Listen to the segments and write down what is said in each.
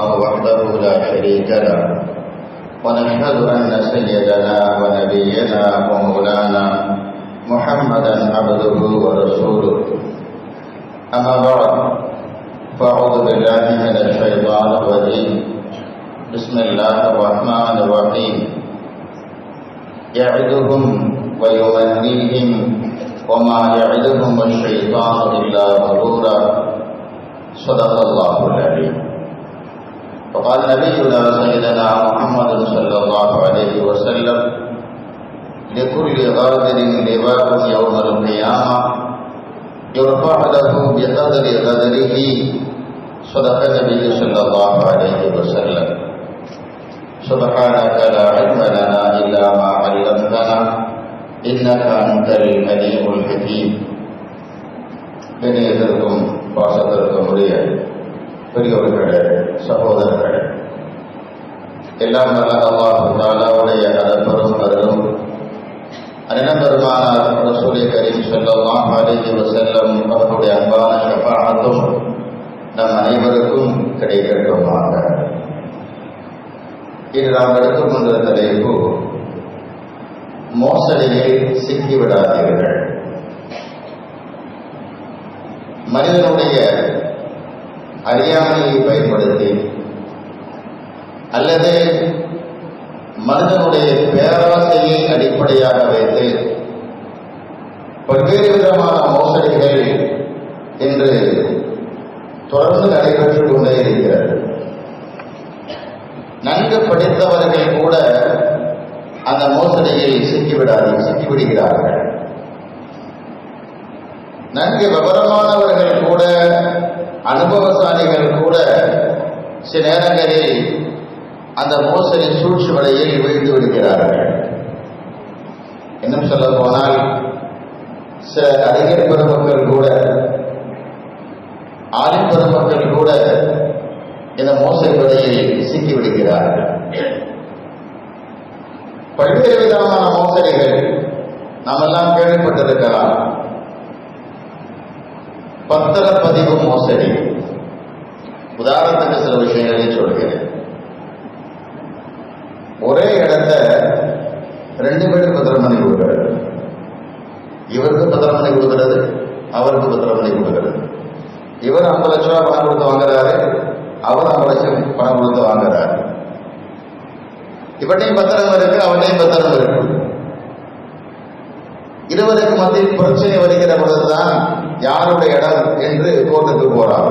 الله وحده لا شريك له ونشهد أن سيدنا ونبينا ومولانا محمدا عبده ورسوله. أما بعد فأعوذ بالله من الشيطان الرجيم. بسم الله الرحمن الرحيم. يعدهم ويمنيهم وما يعدهم الشيطان إلا غرورا. صدق الله العليم وقال نبينا سيدنا محمد صلى الله عليه وسلم لكل غادر لواء يوم القيامة يرفع له بقدر غدره صدق النبي صلى الله عليه وسلم سبحانك لا علم لنا إلا ما علمتنا إنك أنت العليم الحكيم இணையத்திற்கும் பாசத்திற்கும் உரிய பெரியோர்களே சகோதரர்களே எல்லாம் நல்ல அல்லாஹு தாலாவுடைய அதற்பெரும் கருதும் அனினம்பெருமானார் ரசூலை கரீம் செல்லலாம் அலிஹி வசல்லம் அவர்களுடைய அன்பான ஷபாத்தும் நம் அனைவருக்கும் கிடைக்கட்டுமாக இது நாம் எடுத்துக்கொண்ட தலைப்பு மோசடியில் சிக்கிவிடாதீர்கள் மனிதனுடைய அறியாமையை பயன்படுத்தி அல்லது மனிதனுடைய பேராசையை அடிப்படையாக வைத்து பல்வேறு விதமான மோசடிகள் இன்று தொடர்ந்து நடைபெற்றுக் கொண்டே இருக்கிறது. நன்கு படித்தவர்கள் கூட அந்த மோசடியில் சிக்கிவிடாது சிக்கிவிடுகிறார்கள். நன்கு விவரமானவர்கள் கூட அனுபவசாலிகள் கூட சில நேரங்களில் அந்த மோசடி சூழ்ச்சி வலையில் வீழ்ந்து விடுகிறார்கள். இன்னும் சொல்ல போனால் சில அறிஞர் பெருமக்கள் கூட ஆலிம் பெருமக்கள் கூட இந்த மோசடி வலையில் சிக்கி விடுகிறார்கள். பல்வேறு விதமான மோசடிகள் நாம் எல்லாம் கேள்விப்பட்டிருக்கலாம். பத்திர பதிவு மோசடி. உதாரணத்துக்கு சில விஷயங்களையும் சொல்கிறேன். ஒரே இடத்த ரெண்டு பேருக்கு பத்திரம் பண்ணி கொடுக்கிறது. இவருக்கு பத்திரம் பண்ணி கொடுக்கிறது அவருக்கு பத்திரம் பண்ணி கொடுக்கிறது. இவர் ஐம்பது லட்ச ரூபாய் பணம் கொடுத்து வாங்குறாரு அவர் ஐம்பது லட்சம் பணம் கொடுத்து வாங்குறாரு. இவட்டையும் பத்திரம் இருக்கு அவட்டையும் பத்திரம் இருக்கு. இருவருக்கு மத்தியில் பிரச்சனை வருகிற பொழுதுதான் யாருடைய இடம் என்று கோர்ட்டுக்கு போறாங்க.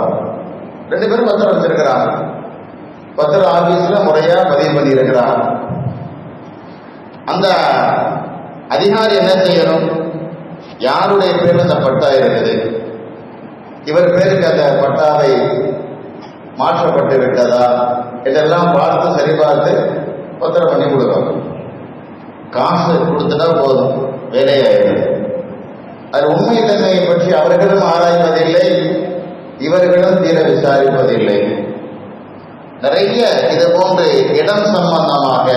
ரெண்டு பேரும் பத்திரம் வச்சிருக்கிறாங்க. பத்திரம் ஆபீஸ்ல முறையா பதிவு பண்ணி இருக்கிறாங்க அந்த அதிகாரி என்ன செய்யணும்? யாருடைய பேர் அந்த பட்டா இருக்குது? இவர் பேருக்கு அந்த பட்டாவை மாற்றப்பட்டு விட்டதா? இதெல்லாம் பார்த்து சரிபார்த்து பத்திரம் பண்ணி கொடுக்கணும். காசு கொடுத்துட்டா போதும். வேலையாயிடும் அது உண்மை தன்மையை பற்றி அவர்களும் ஆராய்வதில்லை இவர்களும் தீர விசாரிப்பதில்லை. நிறைய இது போன்று இடம் சம்பந்தமாக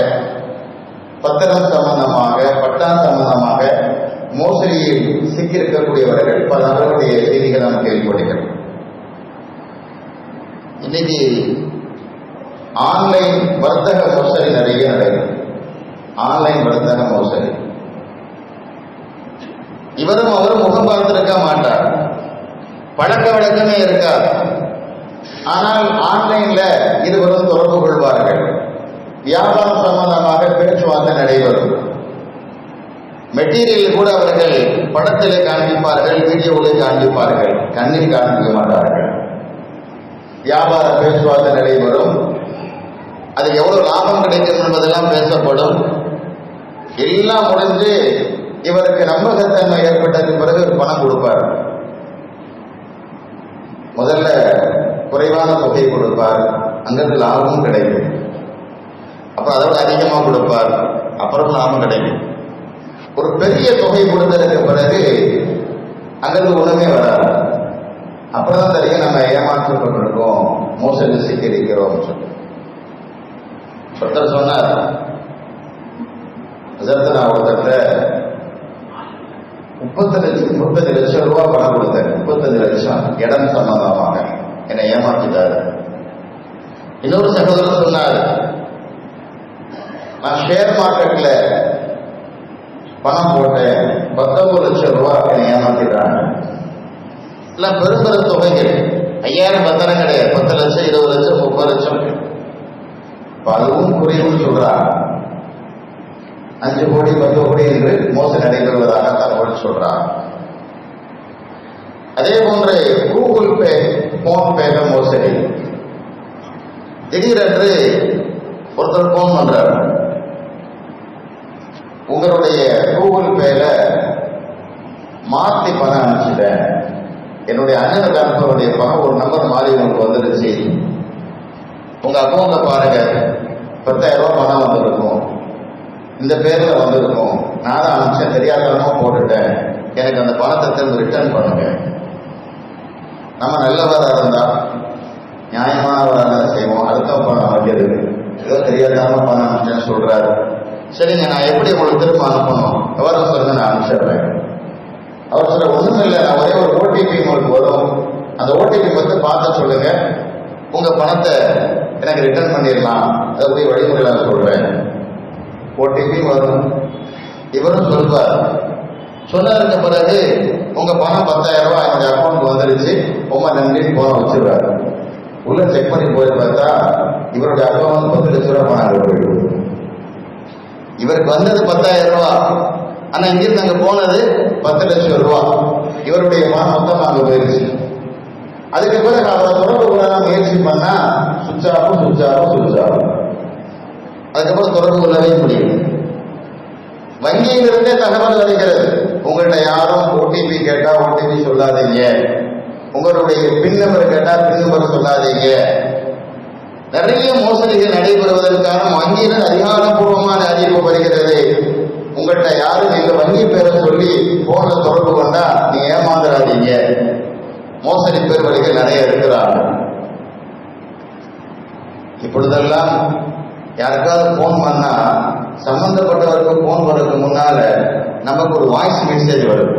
பத்திரம் சம்பந்தமாக பட்டா சம்பந்தமாக மோசடியில் சிக்கியிருக்கக்கூடியவர்கள் பல அவர்களுடைய செய்திகள் நாம் கேள்விப்படுகிறோம் இன்னைக்கு ஆன்லைன் வர்த்தக மோசடி நிறைய நடக்கும் ஆன்லைன் வர்த்தக மோசடி. இவரும் அவரும் முகம் பார்த்திருக்க மாட்டார். பழக்க வழக்கமே இருக்காது. ஆனால் ஆன்லைன்ல இருவரும் தொடர்பு கொள்வார்கள். வியாபாரம் சம்பந்தமாக பேச்சுவார்த்தை நடைபெறும். மெட்டீரியல் கூட அவர்கள் படத்திலே காண்பிப்பார்கள் வீடியோவில் காண்பிப்பார்கள். கண்ணில் காண்பிக்க மாட்டார்கள். வியாபார பேச்சுவார்த்தை நடைபெறும். அது எவ்வளவு லாபம் கிடைக்கும் என்பதெல்லாம் பேசப்படும். எல்லாம் முடிஞ்சு இவருக்கு நம்பகத்தன்மை ஏற்பட்டதுக்கு பிறகு பணம் கொடுப்பார். முதல்ல குறைவான தொகை கொடுப்பார். அங்கிருந்து லாபமும் கிடைக்கும். அப்ப அதை விட அதிகமாக கொடுப்பார். அப்புறம் லாபம் கிடைக்கும். ஒரு பெரிய தொகை கொடுத்ததுக்கு பிறகு அங்கிருந்து ஒண்ணுமே வராது. அப்பதான் தெரியும் நம்ம ஏமாற்றப்பட்டிருக்கோம் மோசடி சிக்கியிருக்கிறோம் சொல்லி ஒருத்தர் சொன்னார் அதற்கு நான் ஒருத்தர்கிட்ட முப்பத்தஞ்சு முப்பத்தஞ்சு லட்சம் ரூபாய் பணம் கொடுத்தேன் முப்பத்தஞ்சு லட்சம் இடம் சம்பந்தமாக என்னை ஏமாத்திட்டாரு இன்னொரு சகோதரர் சொன்னார் நான் ஷேர் மார்க்கெட்ல பணம் போட்டேன் பத்தொன்பது லட்சம் ரூபாய் என்னை ஏமாத்திட்டாங்க எல்லாம் பெரும் பெரும் தொகைகள் ஐயாயிரம் பத்திரம் கிடையாது பத்து லட்சம் இருபது லட்சம் முப்பது லட்சம் இப்ப அதுவும் குறைவுன்னு சொல்றாங்க அஞ்சு கோடி பத்து கோடி என்று மோசடி நடைபெறுவதாக தகவல் சொல்றாங்க அதே போன்று கூகுள் பே போன் பேல மோசடி திடீரென்று ஒருத்தர் போன் பண்றாரு உங்களுடைய கூகுள் பேல மாத்தி பணம் அனுப்பிச்சிட்டேன் என்னுடைய அனுப்பக்கூடிய பணம் ஒரு நம்பர் மாறி உங்களுக்கு வந்துருச்சு உங்க அக்கௌண்ட்ல பாருங்க. பத்தாயிரம் ரூபாய் பணம் வந்திருக்கும். இந்த பேர்ல வந்திருக்கும். நான் தான் அனுப்பிச்சேன். தெரியாதனமா போட்டுட்டேன். எனக்கு அந்த பணத்தை திரும்ப ரிட்டர்ன் பண்ணுங்க. நம்ம நல்லவராக இருந்தா நியாயமானவராக செய்வோம்? அடுத்த பணம் வைக்கிறது ஏதோ தெரியாதாம பணம் அனுப்பிச்சேன்னு சொல்றாரு. சரிங்க நான் எப்படி உங்களுக்கு திரும்ப அனுப்பணும்? விவரம் சொல்லுங்க நான் அனுப்பிச்சிடுறேன். அவர் சொல்ல ஒன்றும் இல்லை நான் ஒரே ஒரு ஓடிபி உங்களுக்கு வரும். அந்த ஓடிபி மட்டும் பார்த்து சொல்லுங்க. உங்க பணத்தை எனக்கு ரிட்டர்ன் பண்ணிடலாம். அதை வழிமுறை நான் சொல்றேன். ஓடிபி வரும். இவரும் சொல்வார். சொன்னதுக்கு பிறகு உங்க பணம் பத்தாயிரம் ரூபாய் இந்த அக்கௌண்ட் வந்துருச்சு. ரொம்ப நன்றின்னு போன வச்சிருவாரு. உள்ள செக் பண்ணி போய் பார்த்தா இவருடைய அக்கௌண்ட் பத்து லட்ச ரூபாய் பணம் போயிடுது. இவருக்கு வந்தது பத்தாயிரம் ரூபாய். ஆனா இங்கிருந்து அங்க போனது பத்து லட்சம் ரூபா. இவருடைய பணம் மொத்தமா அங்க போயிருச்சு. அதுக்கு பிறகு அவரை தொடர்பு கொள்ள முயற்சி பண்ணா சுவிட்ச் ஆஃபும் சுவிட்ச் அதுக்கப்புறம் தொடர்பு கொள்ளவே முடியும் வங்கியிலிருந்தே தகவல் வருகிறது. உங்கள்கிட்ட யாரும் ஓடிபி கேட்டா ஓடிபி சொல்லாதீங்க. உங்களுடைய பின் நம்பர் கேட்டா பின் நம்பர் சொல்லாதீங்க. நிறைய மோசடிகள் நடைபெறுவதற்கான வங்கியினர் அதிகாரப்பூர்வமான அறிவிப்பு வருகிறது. உங்கள்கிட்ட யாரும் எங்க வங்கி பேரை சொல்லி போன்ல தொடர்பு கொண்டா நீங்க ஏமாந்துடாதீங்க மோசடி பேர் வழிகள் நிறைய இருக்கிறாங்க. இப்பொழுதெல்லாம் யாருக்காவது போன் பண்ணா சம்பந்தப்பட்டவருக்கு போன் வர்றதுக்கு முன்னால நமக்கு ஒரு வாய்ஸ் மெசேஜ் வரும்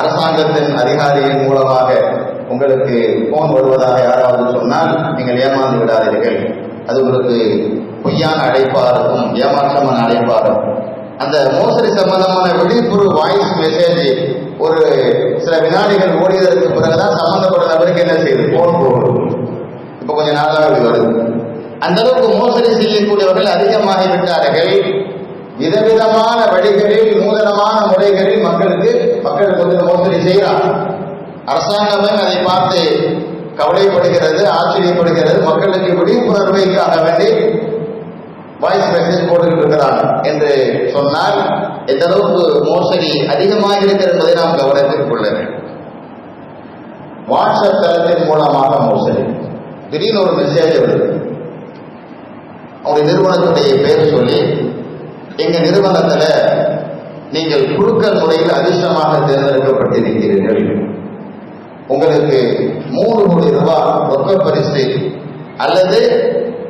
அரசாங்கத்தின் அதிகாரியின் மூலமாக உங்களுக்கு போன் வருவதாக யாராவது சொன்னால் நீங்கள் ஏமாந்து விடாதீர்கள். அது உங்களுக்கு பொய்யான அழைப்பா இருக்கும் ஏமாற்றமான அழைப்பா இருக்கும் அந்த மோசடி சம்பந்தமான விழிப்புணர்வு வாய்ஸ் மெசேஜ் ஒரு சில வினாடிகள் ஓடியதற்கு பிறகுதான் சம்பந்தப்பட்ட நபருக்கு என்ன செய்யுது போன் போகும் இப்ப கொஞ்சம் நாளாக இப்படி வருது. அந்த அளவுக்கு மோசடி செய்யக்கூடியவர்கள் அதிகமாகி விட்டார்கள். விதவிதமான வழிகளில் நூதனமான முறைகளில் மக்களுக்கு மக்களுக்கு வந்து மோசடி செய்கிறார் அரசாங்கமே அதை பார்த்து கவலைப்படுகிறது ஆச்சரியப்படுகிறது. மக்களுக்கு விழிப்புணர்வைக்காக வேண்டி வாய்ஸ் மெசேஜ் போட்டுக்கிட்டு இருக்கிறான் என்று சொன்னால் எந்த அளவுக்கு மோசடி அதிகமாக இருக்கிறது என்பதை நாம் கவனத்தில் கொள்ள வேண்டும். வாட்ஸ்அப் தளத்தின் மூலமாக மோசடி. திடீர்னு ஒரு மெசேஜ் வருது. அவங்க நிறுவனத்துடைய பேர் சொல்லி எங்க நிறுவனத்துல நீங்கள் குழுக்கள் முறையில் அதிர்ஷ்டமாக தேர்ந்தெடுக்கப்பட்டிருக்கிறீர்கள். உங்களுக்கு மூணு கோடி ரூபாய் ரொக்க பரிசு அல்லது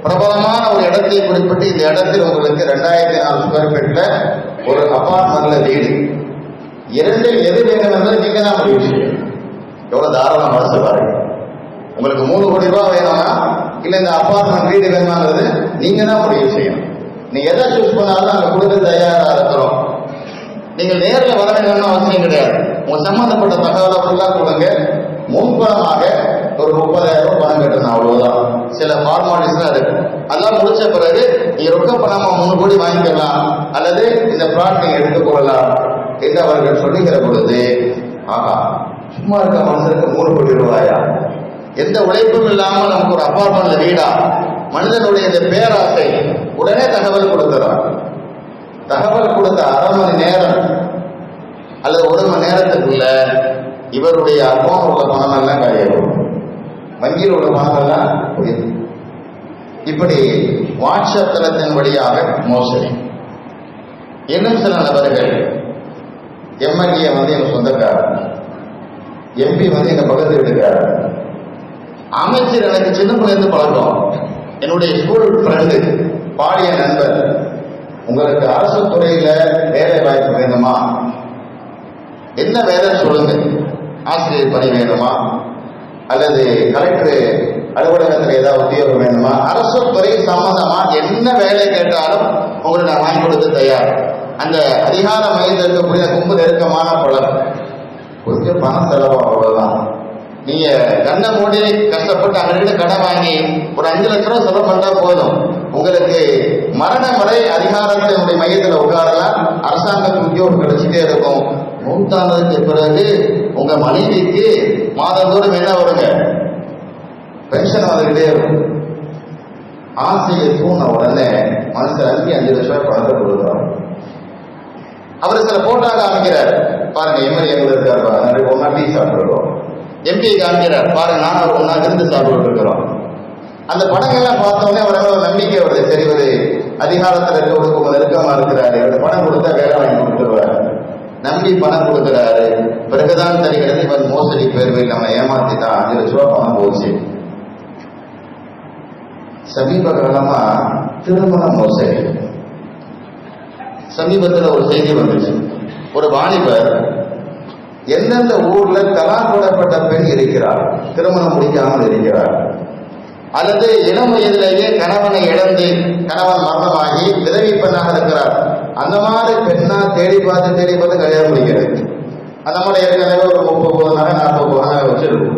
பிரபலமான ஒரு இடத்தை குறிப்பிட்டு இந்த இடத்தில் உங்களுக்கு ரெண்டாயிரத்தி நாலு ஸ்கொயர் ஃபீட்ல ஒரு அபார்ட்மெண்ட்ல வீடு. இரண்டில் எது வேண்டும் என்பது நீங்க தான் முடிவு செய்யணும். எவ்வளவு தாராள மனசு பாருங்க. உங்களுக்கு மூணு கோடி ரூபாய் வேணுமா? இல்ல இந்த அபார்ட்மெண்ட் வீடு வேணுமாங்கிறது நீங்க தான் முடிவு செய்யணும். நீங்க எதை சூஸ் பண்ணாலும் அங்க கொடுக்க தயாரா இருக்கிறோம். நீங்கள் நேரில் வர வேண்டும்னு அவசியம் கிடையாது. உங்க சம்பந்தப்பட்ட தகவலை ஃபுல்லா கொடுங்க. முன்பணமாக ஒரு முப்பதாயிரம் ரூபாய் பணம் கட்டணும் அவ்வளவுதான். சில ஃபார்மாலிட்டிஸ்லாம் இருக்கு. அதெல்லாம் முடிச்ச பிறகு நீங்க ரொக்க பணமா மூணு கோடி வாங்கிக்கலாம். அல்லது இந்த ப்ராட் நீங்க எடுத்து கொள்ளலாம் என்று அவர்கள் சொல்லுகிற பொழுது ஆஹா சும்மா இருக்க மனுஷனுக்கு மூணு கோடி ரூபாயா? எந்த உழைப்பும் இல்லாமல் நமக்கு ஒரு அப்பார்ட்மெண்ட்ல வீடா? மனிதனுடைய இந்த பேராசை உடனே தகவல் கொடுக்கிறார். தகவல் கொடுத்த அரை மணி நேரம் அல்லது ஒரு மணி நேரத்துக்குள்ள இவருடைய அக்கௌண்ட் உள்ள பணம் எல்லாம் காலியாகும் வங்கியில் உள்ள பணம் இப்படி வாட்ஸ்அப் தளத்தின் வழியாக மோசடி. இன்னும் சில நபர்கள் எம்எல்ஏ வந்து எங்க சொந்தக்காரர் எம்பி வந்து எங்க பக்கத்து வீட்டுக்காரர். அமைச்சர் எனக்கு சின்ன பிள்ளைந்து பழக்கம். என்னுடைய ஸ்கூல் ஃப்ரெண்டு பாடிய நண்பர். உங்களுக்கு அரசு துறையில வேலை வாய்ப்பு வேணுமா என்ன வேலை சொல்லுங்க. ஆசிரியர் பணி வேணுமா அல்லது கலெக்டர் அலுவலகத்தில் ஏதாவது உத்தியோகம் வேணுமா? அரசு துறை சம்பந்தமா என்ன வேலை கேட்டாலும் உங்களுக்கு நான் வாங்கி கொடுக்க தயார். அந்த அதிகார மையத்தில் இருக்கக்கூடிய கும்பு நெருக்கமான பலர் கொஞ்சம் பணம் செலவு அவ்வளவுதான். நீங்க கண்ணை மூடி கஷ்டப்பட்டு அவர்கிட்ட கடன் வாங்கி ஒரு அஞ்சு லட்ச ரூபா செலவு பண்ணா போதும். உங்களுக்கு மரணம் வரை அதிகாரத்தினுடைய மையத்தில் உட்காரலாம். அரசாங்கத்துக்கு உத்தியோகம் கிடைச்சிட்டே இருக்கும். நூற்றாண்டுக்கு பிறகு உங்க மனைவிக்கு மாதந்தோறும் என்ன வருங்க? பென்ஷன் வந்துகிட்டே இருக்கும் ஆசையை தூண உடனே மனுஷன் அஞ்சு அஞ்சு லட்சம் ரூபாய் பணத்தை கொடுக்குறாங்க அவர் சில போட்டாக அமைக்கிறார் பாருங்க எம்எல்ஏ எங்க இருக்காரு பாருங்க. ஒன்னா டீ சாப்பிட்டுருக்கோம். எம்பி காமிக்கிறார். பாருங்க நானும் ஒரு ஒன்னா விருந்து சாப்பிட்டு இருக்கிறோம். அந்த படங்கள்லாம் பார்த்தோன்னே ஒரு ஒரு நம்பிக்கை வருது. சரி ஒரு அதிகாரத்தில் இருக்கவங்களுக்கு உங்க நெருக்கமா இருக்கிறாரு. இந்த பணம் கொடுத்தா வேலை வாங்கி கொடுத்துருவாரு. நம்பி பணம் கொடுக்கிறாரு. பிறகுதான் தெரிகிறது இவன் மோசடி பேர்வில் நம்ம ஏமாத்திட்டான் அஞ்சு லட்ச ரூபா பணம் போச்சு. சமீப காலமா திருமண மோசடி. சமீபத்தில் ஒரு செய்தி வந்துச்சு. ஒரு வாலிபர் எந்தெந்த ஊர்ல தலா போடப்பட்ட பெண் இருக்கிறார்? திருமணம் முடிக்காமல் இருக்கிறார். அல்லது இளம் வயதிலேயே கணவனை இழந்து கணவன் மரணமாகி விதவி பெண்ணாக இருக்கிறார். மாதிரி பெண்ணா தேடி பார்த்து தேடி பார்த்து கல்யாணம் முடிக்கிறது அந்த மாதிரி ஏற்கனவே ஒரு முப்பது நகை நாற்பது நகை வச்சிருக்கும்.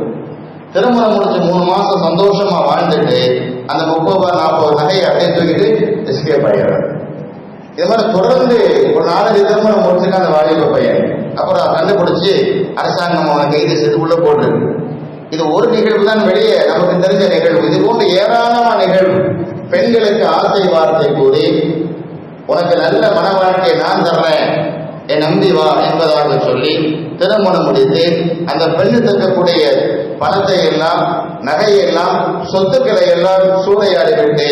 திருமணம் முடிச்சு மூணு மாசம் சந்தோஷமா வாழ்ந்துட்டு அந்த முப்பது நாற்பது நகையை அப்படியே தூக்கிட்டு எஸ்கேப் பையன் இது மாதிரி தொடர்ந்து ஒரு நாலஞ்சு திருமணம் முடிச்சுட்டு அந்த வாலிப பையன் அப்புறம் கண்டுபிடிச்சு அரசாங்கம் அவனை கைது செய்து உள்ள போட்டு இது ஒரு நிகழ்வு தான் வெளியே நமக்கு தெரிஞ்ச நிகழ்வு. இது போன்ற ஏராளமான நிகழ்வு. பெண்களுக்கு ஆசை வார்த்தை கூறி உனக்கு நல்ல மன வாழ்க்கையை நான் தர்றேன் என் நம்பி வா என்பதாக சொல்லி திருமணம் முடித்து அந்த பெண்ணு தக்கக்கூடிய பணத்தை எல்லாம் நகையெல்லாம் சொத்துக்களை எல்லாம் சூறையாடிவிட்டு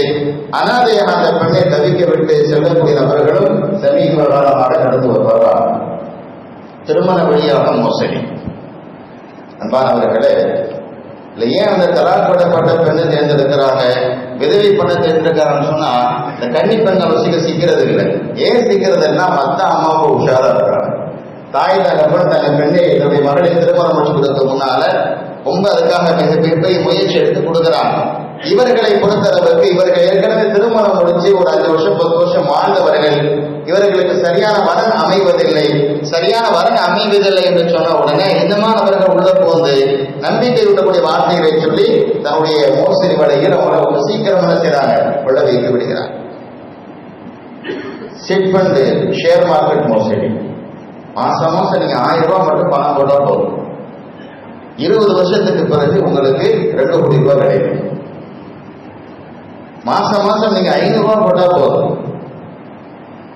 அனாதையாக அந்த பெண்ணை தவிக்க விட்டு செல்லக்கூடிய நபர்களும் சமீப காலமாக நடந்து வருவார்கள் திருமண வழியாக மோசடி. அன்பானவர்களே இல்லை ஏன் அந்த தலாக்கப்படப்பட்ட பெண்ணை தேர்ந்தெடுக்கிறாங்க? விதவை பண்ண தேர்ந்தெடுக்கிறாங்கன்னு சொன்னா இந்த கன்னி பெண்கள் வசிக்க சிக்கிறது இல்லை. ஏன் சிக்கிறதுன்னா மத்த அம்மாவுக்கு உஷாரா இருக்கிறாங்க. தாய் தகப்பன் தங்க பெண்ணை தன்னுடைய மகளை திருமணம் முடிச்சு கொடுக்க முன்னால ரொம்ப அதுக்காக மிகப்பெரிய முயற்சி எடுத்து கொடுக்குறாங்க. இவர்களை பொறுத்தளவுக்கு இவர்கள் ஏற்கனவே திருமணம் முடிஞ்சு ஒரு அஞ்சு வருஷம் பத்து வருஷம் வாழ்ந்தவர்கள். இவர்களுக்கு சரியான வரன் அமைவதில்லை. சரியான வரன் அமைவதில்லை என்று சொன்ன உடனே இன்னமானவர்கள் உள்ள போந்து நம்பிக்கை விடக்கூடிய வார்த்தைகளை சொல்லி தன்னுடைய மோசடி வலையில் அவங்களை சீக்கிரம் என்ன உள்ள வைத்து விடுகிறார். சிட் ஃபண்ட் ஷேர் மார்க்கெட் மோசடி. மாசம் மாசம் நீங்க ஆயிரம் ரூபாய் மட்டும் பணம் போட்டா போதும். இருபது வருஷத்துக்கு பிறகு உங்களுக்கு ரெண்டு கோடி ரூபாய் கிடைக்கும். மாசம் மாசம் நீங்க ஐநூறு ரூபாய் போட்டா போதும்.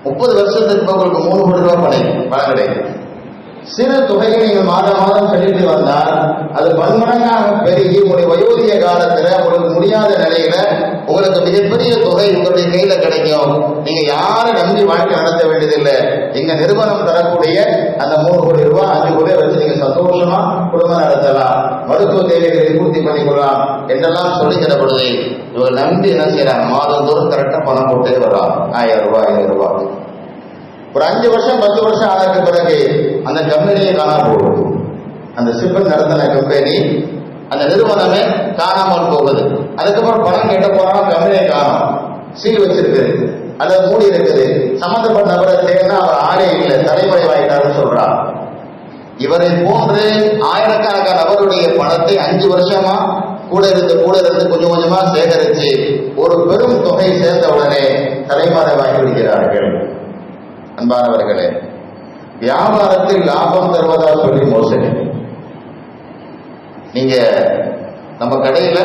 முப்பது வருஷத்துக்கு உங்களுக்கு மூணு கோடி ரூபாய் பணம் பணம் கிடைக்கும். சிறு தொகையை நீங்கள் மாதம் மாதம் செலுத்தி வந்தால் அது பன்மடங்காக பெருகி உங்களுடைய வயோதிக காலத்துல உங்களுக்கு முடியாத நிலையில உங்களுக்கு மிகப்பெரிய தொகை உங்களுடைய கையில கிடைக்கும். நீங்க யாரை நம்பி வாழ்க்கை நடத்த வேண்டியதில்லை. எங்க நிறுவனம் தரக்கூடிய அந்த மூணு கோடி ரூபாய் அஞ்சு கோடி வச்சு சந்தோஷமா குடும்பம் நடத்தலாம். மருத்துவ தேவைகளை பூர்த்தி பண்ணிக்கொள்ளலாம் என்றெல்லாம் சொல்லி தரப்படுது இவங்க நம்பி என்ன செய்யறாங்க மாதந்தோறும் கரெக்டா பணம் போட்டே வரலாம் ஆயிரம் ரூபாய் ஐநூறு ரூபாய். ஒரு அஞ்சு வருஷம் பத்து வருஷம் ஆனதுக்கு பிறகு அந்த கம்பெனியே காணாம போகுது. அந்த சிப்பன் நடத்தின கம்பெனி அந்த நிறுவனமே காணாமல் போகுது. அதுக்கப்புறம் பணம் கேட்ட போறாங்க கம்பெனியை காணும். சீல் வச்சிருக்குது அல்லது மூடி இருக்குது. சம்பந்தப்பட்ட நபரை தேடினா அவர் ஆளே இல்லை தலைமுறை வாங்கிட்டாருன்னு சொல்றான். இவரை போன்று ஆயிரக்கணக்கான நபருடைய பணத்தை அஞ்சு வருஷமா கூட இருந்து கூட இருந்து கொஞ்சம் கொஞ்சமா சேகரித்து ஒரு பெரும் தொகை சேர்ந்த உடனே தலைமறைவாகி விடுகிறார்கள். அன்பானவர்களே வியாபாரத்தில் லாபம் தருவதா சொல்லி மோசடி. நீங்க நம்ம கடையில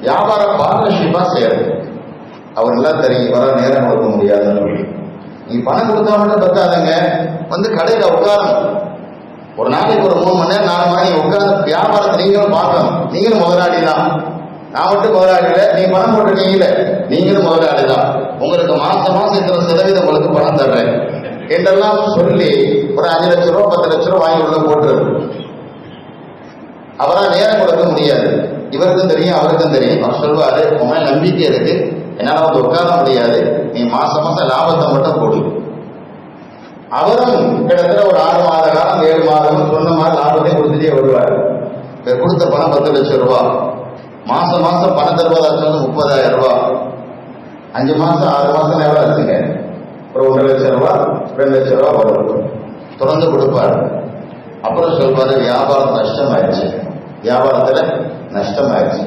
வியாபார பார்ட்னர்ஷிப்பா செய்யறது. அவர் எல்லாம் தெரியும் வர நேரம் கொடுக்க முடியாதுன்னு சொல்லி. நீங்க பணம் கொடுத்தா மட்டும் பத்தாதங்க. வந்து கடையில உட்காரணும். ஒரு நாளைக்கு ஒரு மூணு மணி நேரம் நாலு மணி நேரம் உட்கார்ந்து வியாபாரத்தை நீங்களும் பார்க்கணும். நீங்களும் முதலாளி தான் நான் மட்டும் முதலாளி இல்லை நீ பணம் போட்டுட்டீங்கல்ல நீங்களும் முதலாளி தான் உங்களுக்கு மாசம் மாசம் இத்தனை சதவீதம் உங்களுக்கு பணம் தர்றேன். என்றெல்லாம் சொல்லி ஒரு அஞ்சு லட்ச ரூபா பத்து லட்ச ரூபா வாங்கி உள்ள போட்டு அவரால் நேரம் கொடுக்க முடியாது. இவருக்கும் தெரியும் அவருக்கும் தெரியும். அவர் சொல்வாரு உங்க நம்பிக்கை இருக்கு. என்னால் வந்து உட்கார முடியாது. நீ மாசம் மாசம் லாபத்தை மட்டும் போடு. அவரும் கிட்டத்தட்ட ஒரு ஆறு மாத காலம் ஏழு மாதம் சொன்ன மாதிரி லாபத்தை கொடுத்துட்டே வருவார். இப்ப கொடுத்த பணம் பத்து லட்சம் ரூபாய் மாசம் மாசம் பணம் தருவதா சொன்னது முப்பதாயிரம் ரூபாய் அஞ்சு மாசம் ஆறு மாசம் எவ்வளவு இருக்குங்க ஒரு ஒன்றரை லட்சம் ரூபாய் ரெண்டு லட்சம் ரூபாய் வரும் தொடர்ந்து கொடுப்பாரு. அப்புறம் சொல்வாரு வியாபாரம் நஷ்டமாயிடுச்சு. வியாபாரத்துல நஷ்டமாயிடுச்சு.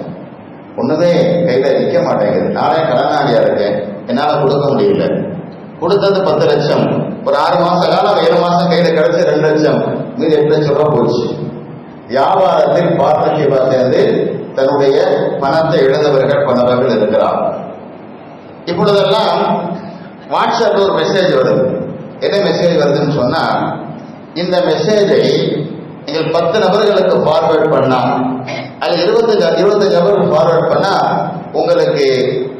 ஒண்ணுமே கையில நிக்க மாட்டேங்குது. நானே கடனாளியா இருக்கேன் என்னால கொடுக்க முடியல. கொடுத்தது பத்து லட்சம். ஒரு ஆறு மாச காலம் ஏழு மாசம் கையில கிடைச்சு ரெண்டு லட்சம். மீதி எட்டு லட்சம் ரூபாய் போச்சு. வியாபாரத்தில் பார்ட்னர்ஷிப்பா சேர்ந்து தன்னுடைய பணத்தை இழந்தவர்கள் பணவர்கள் இருக்கிறார். இப்பொழுதெல்லாம் வாட்ஸ்அப்ல ஒரு மெசேஜ் வருது. என்ன மெசேஜ் வருதுன்னு சொன்னா இந்த மெசேஜை நீங்கள் பத்து நபர்களுக்கு ஃபார்வேர்ட் பண்ணா அது இருபத்தஞ்சு இருபத்தஞ்சு நபருக்கு ஃபார்வேர்ட் பண்ணா உங்களுக்கு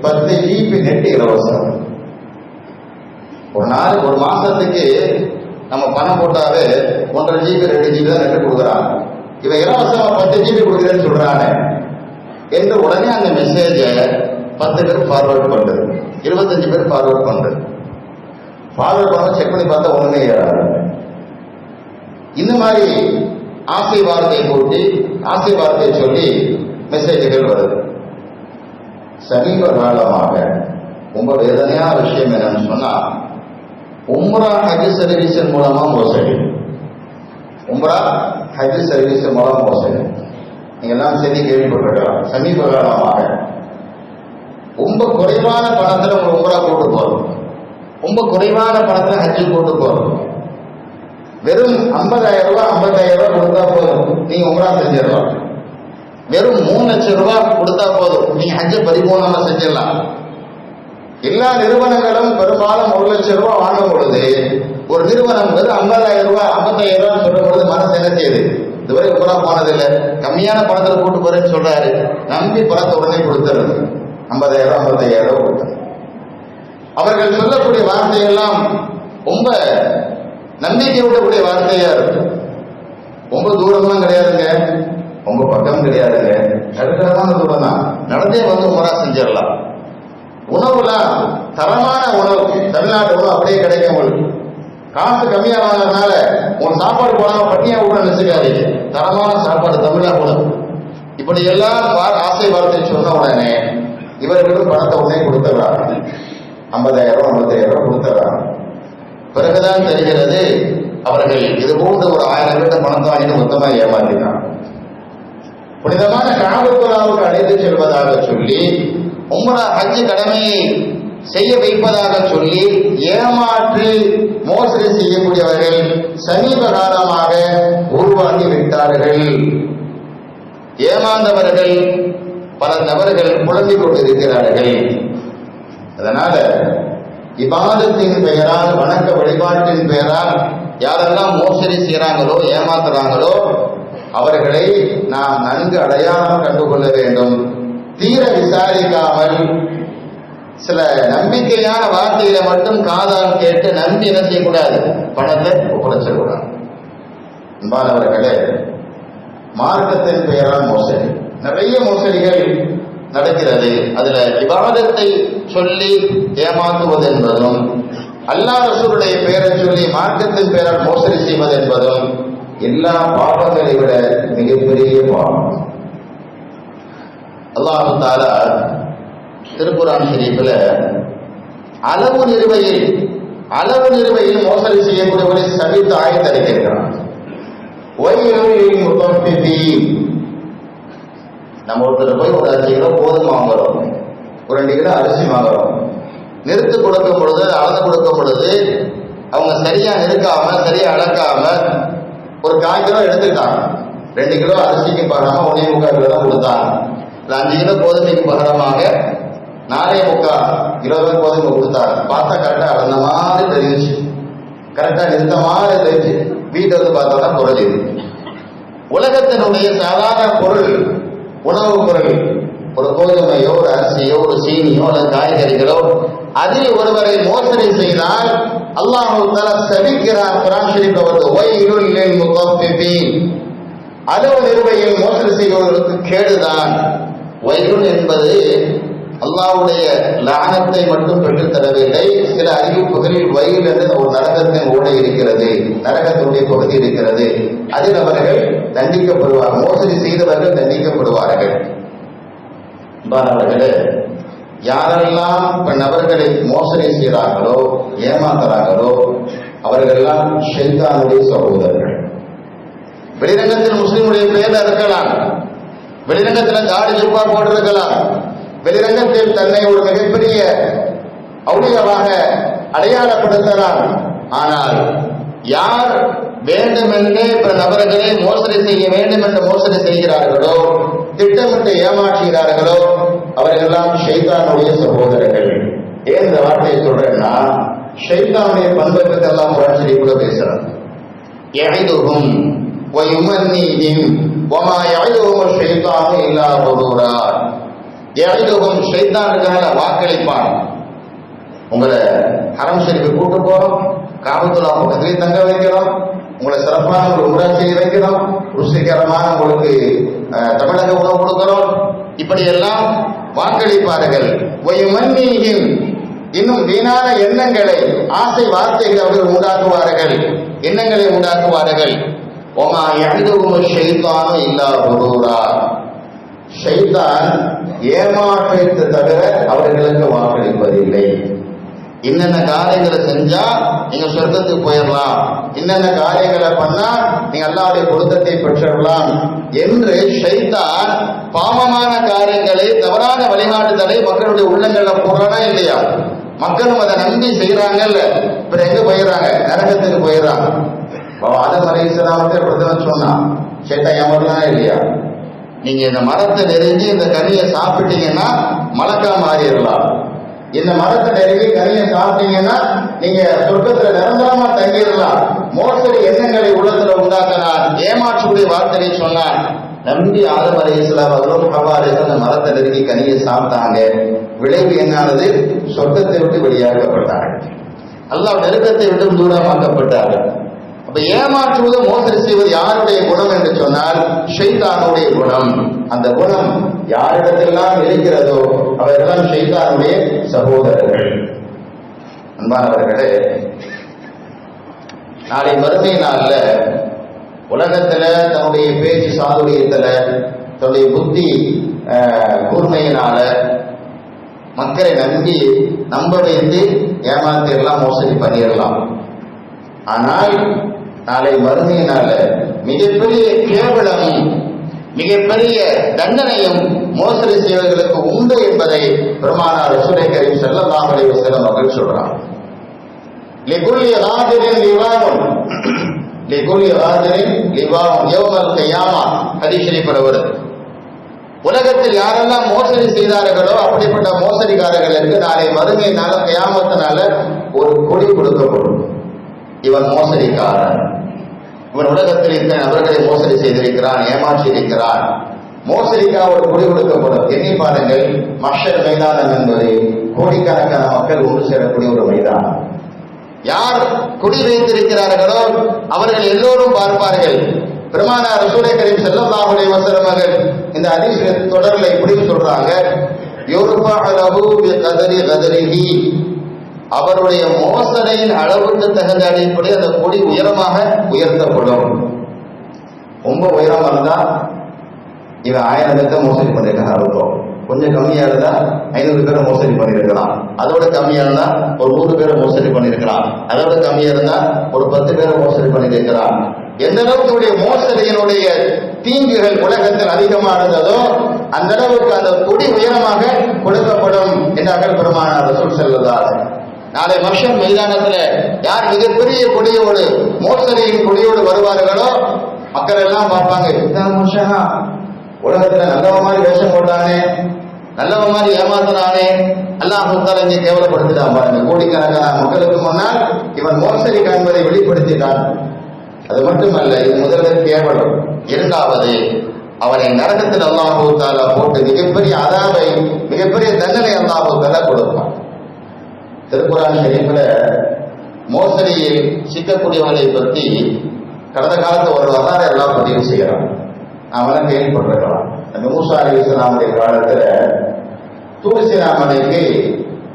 பத்து ஜிபி நெட் இலவசம். ஒரு நாள் ஒரு மாசத்துக்கு நம்ம பணம் போட்டாவே ஒன்றரை ஜிபி ரெண்டு ஜிபி தான் நெட் கொடுக்குறாங்க. இவன் இலவசமா பத்து ஜிபி கொடுக்குறேன்னு சொல்றானே என்று உடனே அந்த மெசேஜை பத்து பேர் ஃபார்வேர்ட் பண்றது. இருபத்தஞ்சு பேர் ஃபார்வேர்ட் பண்றது. ஃபார்வேர்ட் பண்ண செக் பண்ணி பார்த்தா ஒண்ணுமே இந்த மாதிரி ஆசை வார்த்தை போட்டு ஆசை வார்த்தை சொல்லி மெசேஜ்கள் வருது. சமீப காலமாக ரொம்ப வேதனையான விஷயம் என்னன்னு சொன்னா உம்ரா ஹஜ் சர்வீஸின் மூலமா மோசடி. உம்ரா ஹஜ் சர்வீஸ் மூலம் மோசடி. நீங்கெல்லாம் செய்தி கேள்விப்பட்டிருக்கலாம். சமீப காலமாக ரொம்ப குறைவான பணத்தில் உங்களை உம்ரா கூட்டு போறோம் ரொம்ப குறைவான பணத்தில் ஹஜ்ஜு கூட்டு போறோம் வெறும் 50000 ரூபாய் 50000 ரூபாய் கொடுத்தா போதும். நீங்க உமரா செஞ்சிடலாம். வெறும் மூணு லட்சம் ரூபாய் கொடுத்தா போதும். நீங்க ஹஜ்ஜ பரிபூர்ணமா செஞ்சிடலாம். எல்லா நிறுவனங்களும் பெரும்பாலும் ஒரு லட்சம் ரூபாய் வாங்கும் பொழுது ஒரு நிறுவனம் வெறும் 50000 ரூபாய் 55000 ரூபாய் சொல்லும் பொழுது மனசு என்ன செய்யுது? இதுவரை உம்ரா போனதில்லை. கம்மியான பணத்தில் கூட்டு போறேன்னு சொல்றாரு. நம்பி பணத்தை உடனே கொடுத்துறது 50000 55000 ரூபாய் அவர்கள் சொல்லக்கூடிய வார்த்தையெல்லாம் ரொம்ப நம்பிக்கை விடக்கூடிய வார்த்தையா இருக்கும். ரொம்ப தூரம்லாம் கிடையாதுங்க. ரொம்ப பக்கம் கிடையாதுங்க. நடுத்தரமான தூரம் தான் நடந்தே வந்து உமரா செஞ்சிடலாம். உணவுலாம் தரமான உணவு. தமிழ்நாட்டு உணவு அப்படியே கிடைக்கும் உங்களுக்கு. காசு கம்மியா வாங்குறதுனால உங்க சாப்பாடு போனாம பட்டியா கூட நினைச்சுக்காதீங்க. தரமான சாப்பாடு தமிழா உணவு. இப்படி எல்லாம் ஆசை வார்த்தை சொன்ன உடனே இவர்களும் பணத்தை உடனே கொடுத்துறாங்க ஐம்பதாயிரம் ஐம்பத்தாயிரம் ரூபாய் கொடுத்துறாங்க பிறகுதான் தெரிகிறது அவர்கள் இது போன்ற ஒரு ஆயிரம் கிட்ட பணத்தை மொத்தமாக மொத்தமா ஏமாத்தினாங்க புனிதமான காபத்துலாவுக்கு அழைத்து செல்வதாக சொல்லி உம்ரா ஹஜ் கடமையை செய்ய வைப்பதாக சொல்லி ஏமாற்றி மோசடி செய்யக்கூடியவர்கள் சமீப காலமாக உருவாகி விட்டார்கள். ஏமாந்தவர்கள் பல நபர்கள் குழந்தை கொண்டிருக்கிறார்கள். அதனால இபாதத்தின் பெயரால் வணக்க வழிபாட்டின் பெயரால் யாரெல்லாம் மோசடி செய்கிறாங்களோ ஏமாத்துறாங்களோ அவர்களை நாம் நன்கு அடையாளம் கண்டுகொள்ள வேண்டும். தீர விசாரிக்காமல் சில நம்பிக்கையான வார்த்தைகளை மட்டும் காதால் கேட்டு நம்பி என்ன செய்யக்கூடாது? பணத்தை ஒப்படைச்சிடக்கூடாது. அன்பானவர்களே மார்க்கத்தின் பெயரால் மோசடி. நிறைய மோசடிகள் நடக்கிறது. அதுல விவாதத்தை சொல்லி ஏமாற்றுவது என்பதும் அல்லாஹ் ரசூருடைய பெயரை சொல்லி மார்க்கத்தின் பெயரால் மோசடி செய்வது என்பதும் எல்லா பாவங்களை விட மிகப்பெரிய பாவம். அல்லாஹு தாலா திருக்குரான் ஷரீஃபில் அளவு நிறுவையில் அளவு நிறுவையில் மோசடி செய்யக்கூடியவர்களை சபித்து ஆயத்தரிக்கிறான் ஒய்யில் முத்தப்பிதீன் நம்ம ஒருத்தர் போய் ஒரு அஞ்சு கிலோ கோதுமை வாங்குறோம். ஒரு ரெண்டு கிலோ அரிசி வாங்குறோம். நிறுத்து கொடுக்கும் பொழுது அளந்து கொடுக்கும் பொழுது அவங்க சரியா நிறுக்காம சரியா அளக்காம ஒரு கால் கிலோ எடுத்துக்கிட்டாங்க. ரெண்டு கிலோ அரிசிக்கு பகரமா ஒன்னே முக்கால் கிலோ தான் கொடுத்தாங்க. இல்லை அஞ்சு கிலோ கோதுமைக்கு பகரமாக நாலே முக்கால் கிலோ தான் கோதுமை கொடுத்தாங்க. பார்த்தா கரெக்டாக அளந்த மாதிரி தெரிஞ்சு கரெக்டாக நிறுத்த மாதிரி தெரிஞ்சு வீட்டை வந்து பார்த்தோம்னா குறைஞ்சிது. உலகத்தினுடைய சாதாரண பொருள் உணவுப் பொருள் ஒரு கோதுமையோ ஒரு அரிசியோ ஒரு சீனியோ அல்லது காய்கறிகளோ அதில் ஒருவரை மோசடி செய்தால் அல்லாஹு தஆலா சபிக்கிறார். குரான் ஷரீஃப்ல வந்து ஒய்லுல் லில் முத்தஃபிஃபீன் அளவு நிறுவையில் மோசடி செய்பவர்களுக்கு கேடுதான். ஒய்லுல் என்பது அல்லாவுடைய லானத்தை மட்டும் பெற்றுத் தரவில்லை சில அறிவிப்புகளில் வயல் என்ற ஒரு நரகத்தின் ஓடை இருக்கிறது நரகத்தினுடைய பகுதி இருக்கிறது. அதில் அவர்கள் தண்டிக்கப்படுவார்கள் மோசடி செய்தவர்கள் தண்டிக்கப்படுவார்கள். அன்பானவர்களே யாரெல்லாம் இப்ப நபர்களை மோசடி செய்கிறார்களோ ஏமாத்துறாங்களோ அவர்களெல்லாம் ஷைத்தானுடைய சகோதரர்கள். வெளிரங்கத்தில் முஸ்லீமுடைய பேர்ல இருக்கலாம். வெளிரங்கத்தில் தாடி ஜுப்பா போட்டிருக்கலாம். வெளிரங்கத்தில் தன்னை ஒரு மிகப்பெரிய அவுளியவாக அடையாளப்படுத்தலாம். ஆனால் யார் வேண்டுமென்றே பிற நபர்களை மோசடி செய்ய வேண்டும் என்று மோசடி செய்கிறார்களோ திட்டமிட்டு ஏமாற்றுகிறார்களோ அவர்களெல்லாம் ஷைதானுடைய சகோதரர்கள். ஏன் இந்த வார்த்தையை சொல்றேன்னா ஷைதானுடைய பண்புக்கு எல்லாம் புராட்சி கூட பேசுறாங்க எழைதுகும் ஒயுமன்னீதின் ஒமா எழைதுகும் ஷைதானு இல்லா பொருளார் தேவலோகம் ஷைத்தானுக்காக வாக்களிப்பான். உங்களை ஹரம் ஷெரீஃபை கூட்டு போகிறோம் காபத்துலா பக்கத்திலே தங்க வைக்கிறோம். உங்களை சிறப்பான ஒரு உரா செய்ய வைக்கிறோம். ருசிகரமான உங்களுக்கு தமிழக உணவு கொடுக்கிறோம். இப்படியெல்லாம் வாக்களிப்பார்கள். இன்னும் வீணான எண்ணங்களை ஆசை வார்த்தைகள் அவர்கள் உண்டாக்குவார்கள். எண்ணங்களை உண்டாக்குவார்கள். ஒமா ஒரு ஷெய்தானும் இல்லா குரூரா. ஷெய்தான் ஏமாற்றத்தை தவிர அவர்களுக்கு வாக்களிப்பதில்லை. என்னென்ன காரியங்களை செஞ்சா நீங்க சொர்க்கத்துக்கு போயிடலாம் என்னென்ன காரியங்களை பண்ணா நீங்க அல்லாவுடைய பொருத்தத்தை பெற்றிடலாம் என்று ஷைத்தான் பாவமான காரியங்களை தவறான வழிகாட்டுதலை மக்களுடைய உள்ளங்கள்ல போடுறானா இல்லையா? மக்களும் அதை நம்பி செய்யறாங்கல்ல இப்ப எங்க போயிடுறாங்க? நரகத்துக்கு போயிடறாங்க. ஆதம் அலை இஸ்லாமத்தை அப்படித்தான் சொன்னான். ஷைத்தான் இல்லையா? நீங்க இந்த மரத்தை நெருங்கி இந்த கனியை சாப்பிட்டீங்கன்னா மலக்கா மாறிடலாம் இந்த மரத்தை நெருங்கி கனியை சாப்பிட்டீங்கன்னா நீங்க சொர்க்கத்துல நிரந்தரமா தங்கிடலாம். மோசடி எண்ணங்களை உள்ளத்துல உண்டாக்கினான் ஏமாற்றக்கூடிய வார்த்தையை சொன்னான் நம்பி ஆதம் அலை இஸ்லாம் அவர்களும் ஹவாரிஸ் அந்த மரத்தை நெருங்கி கனியை சாப்பிட்டாங்க. விளைவு என்னானது? சொர்க்கத்தை விட்டு வெளியாக்கப்பட்டார்கள். அல்லாஹ் நெருக்கத்தை விட்டு தூரமாக்கப்பட்டார்கள். அப்ப ஏமாற்றுவது மோசடி செய்வது யாருடைய குணம் என்று சொன்னால் ஷைத்தானுடைய குணம். அந்த குணம் யாரிடத்தெல்லாம் இருக்கிறதோ அவரெல்லாம் ஷைத்தானுடைய சகோதரர்கள். அன்பானவர்களே நாளை மறுமை நாள்ல உலகத்துல தன்னுடைய பேச்சு சாதுரியத்துல தன்னுடைய புத்தி கூர்மையினால மக்களை நம்பி நம்ப வைத்து ஏமாத்திடலாம் மோசடி பண்ணிடலாம் ஆனால் நாளை மறுமையினால மிகப்பெரிய கேவலமும் மிகப்பெரிய தண்டனையும் மோசடி செய்வர்களுக்கு உண்டு என்பதை பெருமானார் ரசூலை கரீம் ஸல்லல்லாஹு செல்லம் வஸல்லம் அவர்கள் சொல்றாங்க. லிகுல்லி ராஜிரின் லிவாமுன் லிகுல்லி ராஜிரின் லிவாமுன் யௌமல் கியாமா வருது உலகத்தில் யாரெல்லாம் மோசடி செய்தார்களோ அப்படிப்பட்ட மோசடிக்காரர்களுக்கு நாளை மறுமை நாள கியாமத்தினால ஒரு கொடி கொடுக்கப்படும். இவன் மோசடிக்காரன். இவன் உலகத்தில் இத்தனை நபர்களை மோசடி செய்திருக்கிறான் ஏமாற்றி இருக்கிறான் மோசடிக்காக ஒரு குடி கொடுக்கப்படும். எண்ணி பாருங்கள் மஷர் மைதானம் என்பது கோடிக்கணக்கான மக்கள் ஒன்று சேரக்கூடிய ஒரு மைதானம். யார் குடி வைத்திருக்கிறார்களோ அவர்கள் எல்லோரும் பார்ப்பார்கள். பெருமானார் ரசூலை கரீம் செல்லல்லாஹுடைய அலைஹி வஸல்லம் இந்த அதிசய தொடர்ல இப்படியும் சொல்றாங்க யுர்ஃபஅ லஹு பிகதரி கதரிஹி. அவருடைய மோசனையின் அளவுக்கு தகுந்த அடிப்படை அந்த கொடி உயரமாக உயர்த்தப்படும். ரொம்ப உயரமா இருந்தா இவன் ஆயிரம் பேர்த்த மோசடி பண்ணிருக்கான் அர்த்தம் கொஞ்சம் கம்மியா இருந்தா ஐநூறு பேரை மோசடி பண்ணிருக்கலாம். அதோட கம்மியா இருந்தா ஒரு நூறு பேரை மோசடி பண்ணிருக்கலாம். அதோட கம்மியா இருந்தா ஒரு பத்து பேரை மோசடி பண்ணிருக்கிறான் எந்த அளவுக்கு மோசடியினுடைய தீங்குகள் உலகத்தில் அதிகமா இருந்ததோ அந்த அளவுக்கு அந்த கொடி உயரமாக கொடுக்கப்படும் என்றார்கள் பெருமானார் ரசூல் செல்வதால் நாளை மனுஷன் மைதானத்துல யார் மிகப்பெரிய கொடியோடு மோசடியின் கொடியோடு வருவார்களோ மக்கள் எல்லாம் பார்ப்பாங்க இந்த மனுஷனா உலகத்துல நல்லவ மாதிரி வேஷம் போட்டானே நல்லவ மாதிரி ஏமாத்தினானே அல்லாஹ் முத்தால இங்கே கேவலப்படுத்திட்டான் பாருங்க. கோடிக்கணக்கான மக்களுக்கு முன்னால் இவன் மோசடி காண்பதை வெளிப்படுத்திட்டான். அது மட்டுமல்ல இது முதல்ல கேவலம். இரண்டாவது அவனை நரகத்தில் அல்லாஹு தாலா போட்டு மிகப்பெரிய அதாவை மிகப்பெரிய தண்டனை அல்லாஹு தாலா கொடுப்பான். திருக்குறான் ஷெரீஃபில் மோசடியில் சிக்கக்கூடியவர்களை பற்றி கடந்த காலத்து ஒரு வரலாறு எல்லாம் பதிவு செய்யறான் அவன் கேள்விப்பட்டிருக்கலாம் அந்த மூசா அலி இஸ்லாமுடைய காலத்தில் தூரிசினா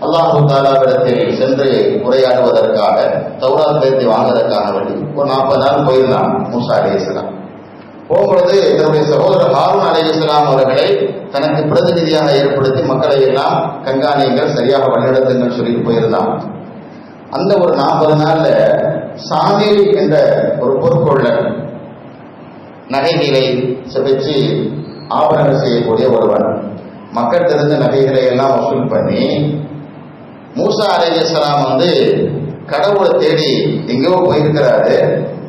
அல்லாஹு தாலாவிடத்தில் சென்று உரையாடுவதற்காக தௌராத் பேர்த்தி வாங்குவதற்கான வழி ஒரு நாற்பது நாள் போயிருந்தான் மூசா அலி இஸ்லாம். போகும்பொழுது என்னுடைய சகோதரர் ஹாரூன் அலி இஸ்லாம் அவர்களை தனக்கு பிரதிநிதியாக ஏற்படுத்தி மக்களை எல்லாம் கண்காணியங்கள் சரியாக வழிநடத்துங்கள் சொல்லிட்டு போயிருந்தான். அந்த ஒரு நாற்பது நாள்ல சாமிரி என்ற ஒரு பொற்கொள்ளன் நகைகளை வச்சு ஆபரணம் செய்யக்கூடிய ஒருவன். மக்கள் தெரிந்த நகைகளை எல்லாம் வசூல் பண்ணி மூசா அலைஹிஸ்ஸலாம் வந்து கடவுளை தேடி எங்கேயோ போயிருக்கிறாரு.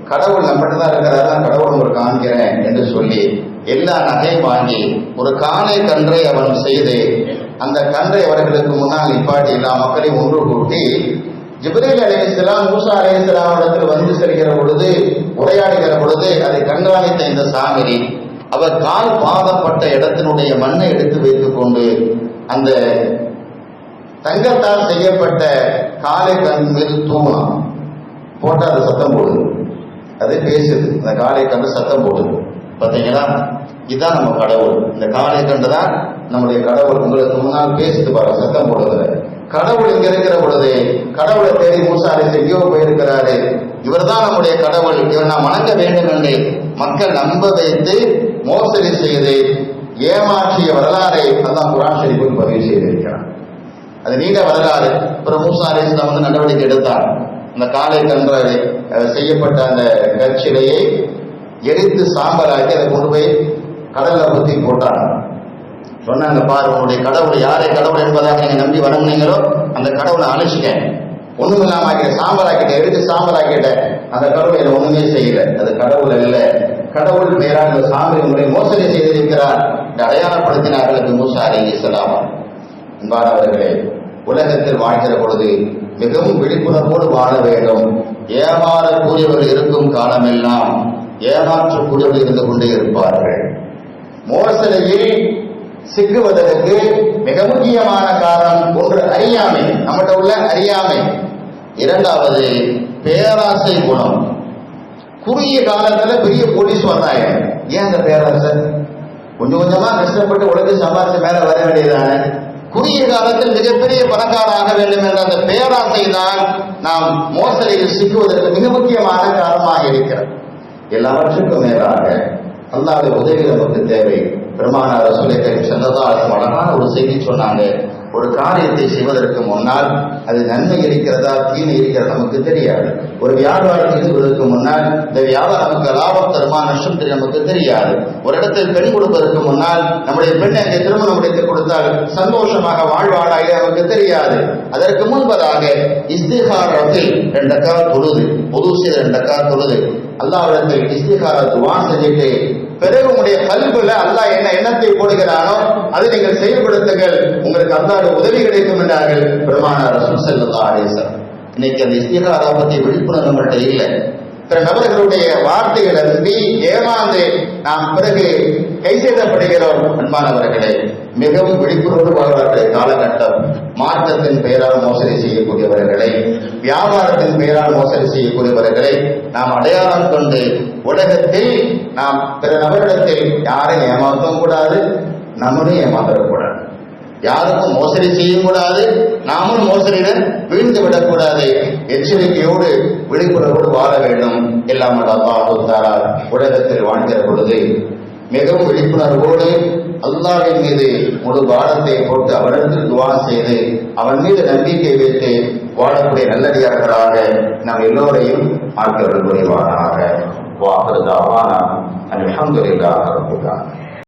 கடவுள் நம்மகிட்ட தான் கடவுள் ஒரு காண்கிறேன் என்று சொல்லி எல்லா நகையும் வாங்கி ஒரு காலை கன்றை அவன் செய்து அந்த கன்றை அவர்களுக்கு முன்னால் நிப்பாட்டி எல்லா மக்களையும் ஒன்று கூட்டி ஜிப்ரீல் அலைஹிஸ்ஸலாம் மூசா அலைஹிஸ்ஸலாம் இடத்தில் வந்து செல்கிற பொழுது உரையாடுகிற பொழுது அதை கண்காணித்த இந்த சாமிரி அவர் கால் பாதப்பட்ட இடத்தினுடைய மண்ணை எடுத்து வைத்துக் கொண்டு அந்த தங்கத்தால் செய்யப்பட்ட காலை கண் மீது தூங்கலாம். போட்டால் அது சத்தம் போடுது. அது பேசுது அந்த காலை கண்டு சத்தம் போடுது பார்த்தீங்களா? இதுதான் நம்ம கடவுள். இந்த காலை கண்டு தான் நம்முடைய கடவுள் உங்களுக்கு முன்னால் பேசுது பாருங்க சத்தம் போடுறது கடவுள் இங்க இருக்கிற பொழுது கடவுளை தேடி மூசாரி எங்கேயோ போயிருக்கிறாரு. இவர்தான் நம்முடைய கடவுள். இவர் நாம் வணங்க வேண்டும் என்று மக்கள் நம்ப வைத்து மோசடி செய்து ஏமாற்றிய வரலாறை அதான் குரான் ஷெரீஃபில் பதிவு செய்திருக்கிறார். அது நீண்ட வரலாறு. அப்புறம் மூசா அலிஸ்லாம் வந்து நடவடிக்கை எடுத்தார். அந்த காலை கன்று செய்யப்பட்ட அந்த கற்சிலையை எரித்து சாம்பலாக்கி அதை கொண்டு போய் கடல்ல ஊற்றி போட்டாங்க. சொன்னாங்க பாரு உங்களுடைய கடவுள் யாரை கடவுள் என்பதாக நீங்க நம்பி வணங்குனீங்களோ அந்த கடவுளை அழிச்சிக்க ஒண்ணும் இல்லாம ஆக்கிட்ட சாம்பலாக்கிட்ட எரித்து சாம்பலாக்கிட்ட அந்த கடவுள் இதை ஒண்ணுமே செய்யல. அது கடவுள் இல்லை கடவுள் பெயரால் இந்த சாம்பல் உங்களை மோசடி செய்திருக்கிறார். என்று அடையாளப்படுத்தினார்கள் அது மூசா அலி இஸ்லாம் அன்பானவர்களே உலகத்தில் வாழ்கிற பொழுது மிகவும் விழிப்புணர்வோடு வாழ வேண்டும். ஏமாறக்கூடியவர்கள் இருக்கும் காலமெல்லாம் ஏமாற்றக்கூடியவர்கள் இருந்து கொண்டே இருப்பார்கள். மோசடியில் சிக்குவதற்கு மிக முக்கியமான காரணம் ஒன்று அறியாமை. நம்மகிட்ட உள்ள அறியாமை. இரண்டாவது பேராசை குணம். குறுகிய காலத்துல பெரிய போலீஸ் வந்தாங்க ஏன் அந்த பேராசை? கொஞ்சம் கொஞ்சமா கஷ்டப்பட்டு உழைத்து சம்பாதிச்சு மேல வர வேண்டியதானே குறுகிய காலத்தில் மிகப்பெரிய பணக்காராக வேண்டும் என்ற அந்த பேராசை தான் நாம் மோசடியில் சிக்குவதற்கு மிக முக்கியமான காரணமாக இருக்கிறது. எல்லாவற்றுக்கும் மேலாக அல்லாத உதவி நமக்கு தேவை பெருமானார் ரசூலை கரீம் ஸல்லல்லாஹு அழகான ஒரு செய்தி சொன்னாங்க. ஒரு காரியத்தை செய்வதற்கு முன்னால் அது நன்மை இருக்கிறதா தீமை இருக்கிறதா நமக்கு தெரியாது. ஒரு வியாபாரம் ஈடுபடுவதற்கு முன்னால் இந்த வியாபாரம் நமக்கு லாபம் தருமா நஷ்டம் தெரியும் நமக்கு தெரியாது. ஒரு இடத்தில் பெண் கொடுப்பதற்கு முன்னால் நம்முடைய பெண் அங்கே திருமணம் முடித்து கொடுத்தால் சந்தோஷமாக வாழ்வாடாக நமக்கு தெரியாது. அதற்கு முன்பதாக இஸ்திகாரத்தில் ரெண்டக்கா தொழுது பொது செய்த ரெண்டக்கா தொழுது. அல்லாவிடத்தில் இஸ்திகார துவா செஞ்சுட்டு பிறகு உங்களுடைய கல்வில அல்லாஹ் என்ன எண்ணத்தை போடுகிறானோ அதை நீங்கள் செயல்படுத்துங்கள். உங்களுக்கு அல்லாஹ்வுடைய உதவி கிடைக்கும் என்றார்கள் பெருமானார் ரசூல் ஸல்லல்லாஹு அலைஹி இன்னைக்கு அந்த இஸ்திகாரா பத்தி விழிப்புணர்வு நம்மள்கிட்ட இல்லை. பிற நபர்களுடைய வார்த்தைகளை நம்பி ஏமாந்து நாம் பிறகு கை செய்தப்படுகிறோம் அன்பானவர்களே மிகவும் விழிப்புணர்வு வாழ்வார்கள் காலகட்டம். மாற்றத்தின் பெயரால் மோசடி செய்யக்கூடியவர்களை வியாபாரத்தின் பெயரால் மோசடி செய்யக்கூடியவர்களை நாம் அடையாளம் கொண்டு உலகத்தில் நாம் பிற நபரிடத்தில் யாரையும் ஏமாற்றவும் கூடாது நம்மளும் ஏமாற்றக்கூடாது யாருக்கும் மோசடி செய்யக்கூடாது நாமும் மோசடியுடன் வீழ்ந்து விடக்கூடாது. எச்சரிக்கையோடு விழிப்புணர்வோடு வாழ வேண்டும். எல்லாம் அல்லாஹு உலகத்தில் வாழ்கிற பொழுது மிகவும் விழிப்புணர்வோடு அல்லாவின் மீது முழு பாரத்தை போட்டு அவரிடத்தில் துவா செய்து அவன் மீது நம்பிக்கை வைத்து வாழக்கூடிய நல்லடியார்களாக நாம் எல்லோரையும் ஆட்கள் புரிவானாக வாக்குறதாவான அல்ஹம்துலில்லாஹ் ரப்பல்